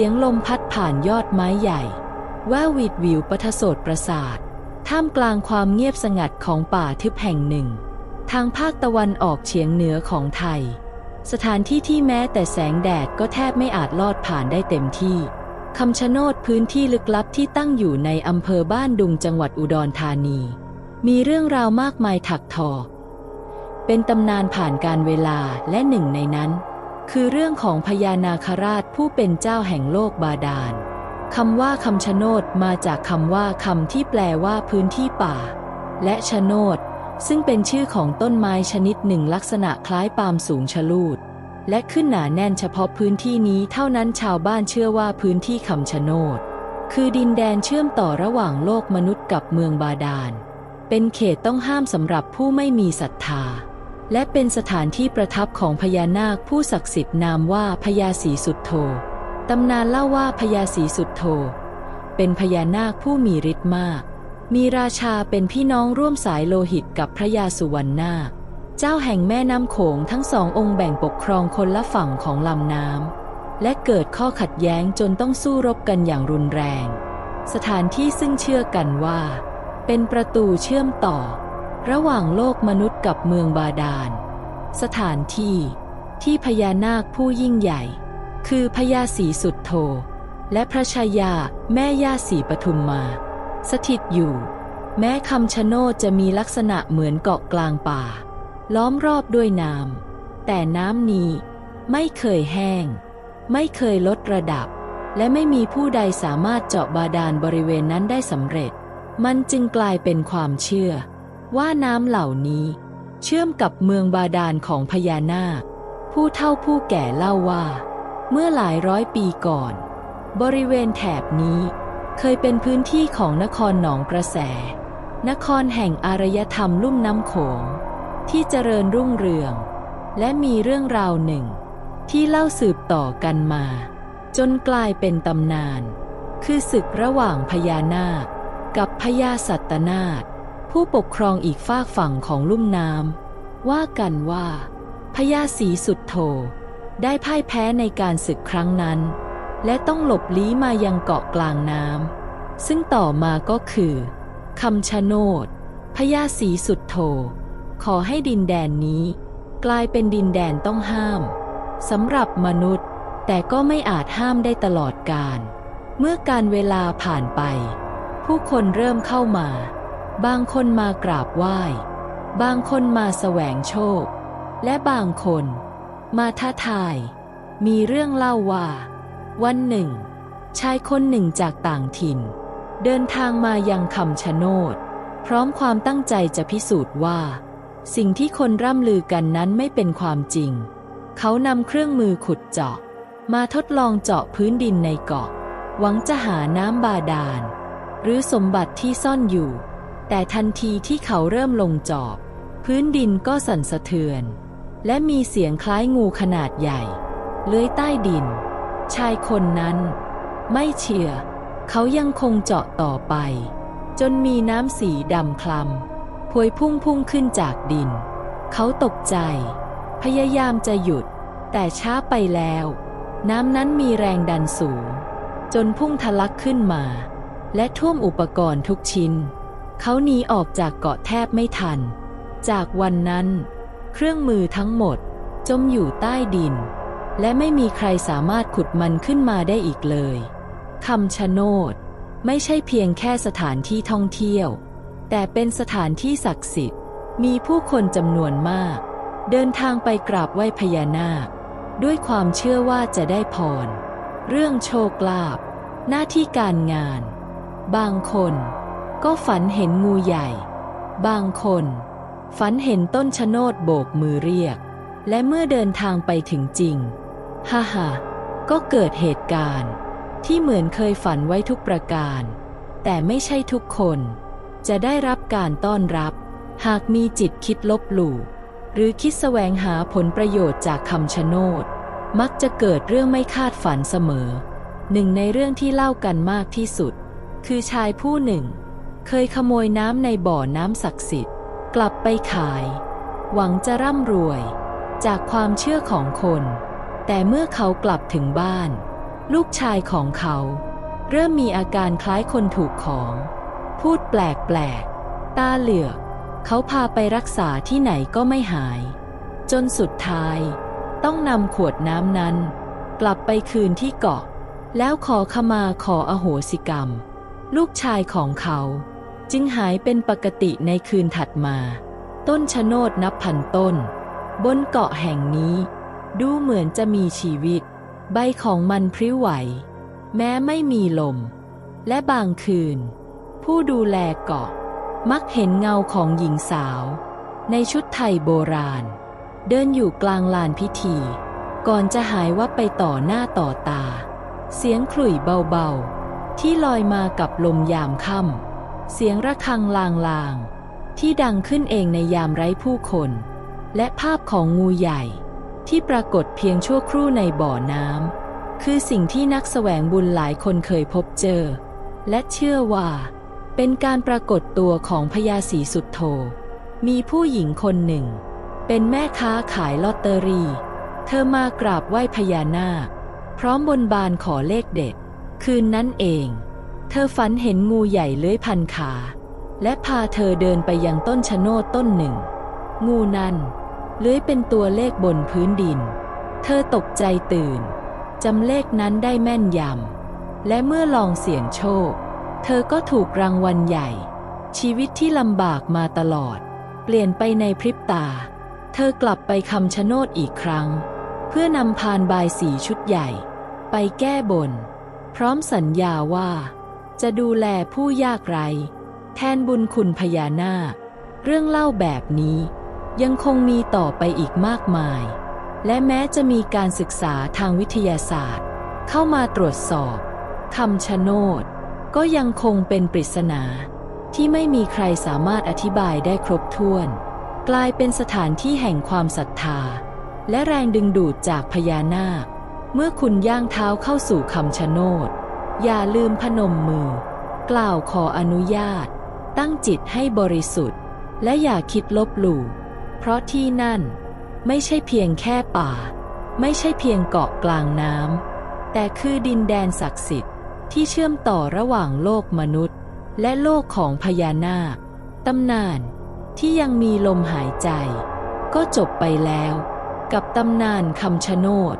สียงลมพัดผ่านยอดไม้ใหญ่ แว่าวิดวิวปทโสดประสาท ท่ามกลางความเงียบสงัดของป่าทึบแห่งหนึ่ง ทางภาคตะวันออกเฉียงเหนือของไทย สถานที่ที่แม้แต่แสงแดดก็แทบไม่อาจลอดผ่านได้เต็มที่คำชะโนดพื้นที่ลึกลับที่ตั้งอยู่ในอำเภอบ้านดุงจังหวัดอุดรธานี มีเรื่องราวมากมายถักทอ เป็นตำนานผ่านการเวลาและหนึ่งในนั้น คือเรื่องของพญานาคราชผู้เป็นเจ้าแห่งโลกบาดาลคำว่าคำชะโนดมาจากคำว่าคำที่แปลว่าพื้นที่ป่า และชะโนด ซึ่งเป็นชื่อของต้นไม้ชนิดหนึ่งลักษณะคล้ายปาล์มสูงชะลูด และขึ้นหนาแน่นเฉพาะพื้นที่นี้เท่านั้นชาวบ้านเชื่อว่าพื้นที่คำชะโนด คือดินแดนเชื่อมต่อระหว่างโลกมนุษย์กับเมืองบาดาล เป็นเขตต้องห้ามสำหรับผู้ไม่มีศรัทธา และเป็นสถานที่ประทับของพญานาคผู้ศักดิ์สิทธิ์นามว่าพญาศรีสุดโธตำนานเล่าว่าพญาศรีสุดโธเป็นพญานาคผู้มีฤทธิ์มาก มีราชาเป็นพี่น้องร่วมสายโลหิตกับพระยาสุวรรณนาค เจ้าแห่งแม่น้ำโขงทั้งสององค์แบ่งปกครองคนละฝั่งของลำน้ำ และเกิดข้อขัดแย้งจนต้องสู้รบกันอย่างรุนแรง สถานที่ซึ่งเชื่อกันว่า เป็นประตูเชื่อมต่อ ระหว่างโลกมนุษย์กับเมืองบาดาล สถานที่ที่พญานาคผู้ยิ่งใหญ่ คือพญาศรีสุดโธและพระชายาแม่ย่าศรีปทุมมา สถิตอยู่ แม้คำชะโนดจะมีลักษณะเหมือนเกาะกลางป่า ล้อมรอบด้วยน้ำแต่น้ำนี้ไม่เคยแห้ง ไม่เคยลดระดับ และไม่มีผู้ใดสามารถเจาะบาดาลบริเวณนั้นได้สำเร็จ มันจึงกลายเป็นความเชื่อ ว่าน้ำเหล่านี้ เชื่อมกับเมืองบาดาลของพญานาค ผู้เฒ่าผู้แก่เล่าว่า เมื่อหลายร้อยปีก่อน บริเวณแถบนี้เคยเป็นพื้นที่ของนครหนองกระแส นครแห่งอารยธรรมลุ่มน้ำโขง ที่เจริญรุ่งเรือง และมีเรื่องราวหนึ่ง ที่เล่าสืบต่อกันมา จนกลายเป็นตำนาน คือศึกระหว่างพญานาค กับพญาสัตนาถ ผู้ปกครองอีกฝากฝั่งของลุ่มน้ำว่ากันว่าพญาศรีสุดโธได้พ่ายแพ้ในการศึกครั้งนั้น และต้องหลบลี้มายังเกาะกลางน้ำซึ่งต่อมาก็คือคำชะโนดพญาศรีสุดโธขอให้ดินแดนนี้ กลายเป็นดินแดนต้องห้ามสำหรับมนุษย์ แต่ก็ไม่อาจห้ามได้ตลอดกาลเมื่อการเวลาผ่านไป ผู้คนเริ่มเข้ามา บางคนมากราบไหว้ บางคนมาแสวงโชค และบางคน มาท้าทาย มีเรื่องเล่าว่า วันหนึ่ง ชายคนหนึ่งจากต่างถิ่น เดินทางมายังคำชะโนด พร้อมความตั้งใจจะพิสูจน์ว่า สิ่งที่คนร่ำลือกันนั้นไม่เป็นความจริง เขานำเครื่องมือขุดเจาะ มาทดลองเจาะพื้นดินในเกาะ หวังจะหาน้ำบาดาล หรือสมบัติที่ซ่อนอยู่ แต่ทันทีที่เขาเริ่มลงจอบ พื้นดินก็สั่นสะเทือน และมีเสียงคล้ายงูขนาดใหญ่ เลื้อยใต้ดิน ชายคนนั้น ไม่เชื่อ เขายังคงเจาะต่อไป จนมีน้ำสีดำคล้ำพวยพุ่งพุ่งขึ้นจากดิน เขาตกใจ พยายามจะหยุด แต่ช้าไปแล้ว น้ำนั้นมีแรงดันสูง จนพุ่งทะลักขึ้นมา และท่วมอุปกรณ์ทุกชิ้น เขาหนีออกจากเกาะแทบไม่ทัน จากวันนั้น เครื่องมือทั้งหมดจมอยู่ใต้ดิน และไม่มีใครสามารถขุดมันขึ้นมาได้อีกเลยคำชะโนดไม่ใช่เพียงแค่สถานที่ท่องเที่ยว แต่เป็นสถานที่ศักดิ์สิทธิ์ มีผู้คนจำนวนมาก เดินทางไปกราบไหว้พญานาค ด้วยความเชื่อว่าจะได้พร เรื่องโชคลาภหน้าที่การงาน บางคน ก็ฝันเห็นงูใหญ่ บางคน ฝันเห็นต้นชะโนดโบกมือเรียก และเมื่อเดินทางไปถึงจริง ฮ่าฮ่าก็เกิดเหตุการณ์ ที่เหมือนเคยฝันไว้ทุกประการ แต่ไม่ใช่ทุกคน จะได้รับการต้อนรับ หากมีจิตคิดลบหลู่ หรือคิดแสวงหาผลประโยชน์จากคำชะโนด มักจะเกิดเรื่องไม่คาดฝันเสมอ หนึ่งในเรื่องที่เล่ากันมากที่สุด คือชายผู้หนึ่ง เคยขโมยน้ำในบ่อน้ำศักดิ์สิทธิ์ กลับไปขาย หวังจะร่ำรวย จากความเชื่อของคน แต่เมื่อเขากลับถึงบ้าน ลูกชายของเขา เริ่มมีอาการคล้ายคนถูกของ พูดแปลกแปลกๆตาเหลือก เขาพาไปรักษาที่ไหนก็ไม่หาย จนสุดท้าย ต้องนำขวดน้ำนั้น กลับไปคืนที่เกาะ แล้วขอขมาขออโหสิกรรม ลูกชายของเขา จึงหายเป็นปกติในคืนถัดมา ต้นชะโนดนับพันต้น บนเกาะแห่งนี้ ดูเหมือนจะมีชีวิต ใบของมันพริ้วไหว แม้ไม่มีลม และบางคืน ผู้ดูแลเกาะ มักเห็นเงาของหญิงสาว ในชุดไทยโบราณ เดินอยู่กลางลานพิธี ก่อนจะหายวับไปต่อหน้าต่อตา เสียงขลุ่ยเบาๆ ที่ลอยมากับลมยามค่ำ เสียงระฆังลางๆ ที่ดังขึ้นเองในยามไร้ผู้คน และภาพของงูใหญ่ ที่ปรากฏเพียงชั่วครู่ในบ่อน้ำคือสิ่งที่นักแสวงบุญหลายคนเคยพบเจอ และเชื่อว่า เป็นการปรากฏตัวของพญาศรีสุดโท มีผู้หญิงคนหนึ่ง เป็นแม่ค้าขายลอตเตอรี่ เธอมากราบไหว้พญานาค พร้อมบนบานขอเลขเด็ด คืนนั้นเอง เธอฝันเห็นงูใหญ่เลื้อยพันขา และพาเธอเดินไปยังต้นชะโนดต้นหนึ่ง งูนั้นเลื้อยเป็นตัวเลขบนพื้นดิน เธอตกใจตื่นจำเลขนั้นได้แม่นยำ และเมื่อลองเสี่ยงโชค เธอก็ถูกรางวัลใหญ่ ชีวิตที่ลำบากมาตลอด เปลี่ยนไปในพริบตา เธอกลับไปคำชะโนดอีกครั้ง เพื่อนำพานบายสีชุดใหญ่ ไปแก้บน พร้อมสัญญาว่า จะดูแลผู้ยากไร้แทนบุญคุณพญานาค เรื่องเล่าแบบนี้ยังคงมีต่อไปอีกมากมาย และแม้จะมีการศึกษาทางวิทยาศาสตร์ เข้ามาตรวจสอบคำชะโนด ก็ยังคงเป็นปริศนา ที่ไม่มีใครสามารถอธิบายได้ครบถ้วน กลายเป็นสถานที่แห่งความศรัทธา และแรงดึงดูดจากพญานาค เมื่อคุณย่างเท้าเข้าสู่คำชะโนด อย่าลืมพนมมือ กล่าวขออนุญาต ตั้งจิตให้บริสุทธิ์ และอย่าคิดลบหลู่ เพราะที่นั่น ไม่ใช่เพียงแค่ป่า ไม่ใช่เพียงเกาะกลางน้ำแต่คือดินแดนศักดิ์สิทธิ์ที่เชื่อมต่อระหว่างโลกมนุษย์ และโลกของพญานาคตำนานที่ยังมีลมหายใจ ก็จบไปแล้ว กับตำนานคำชะโนด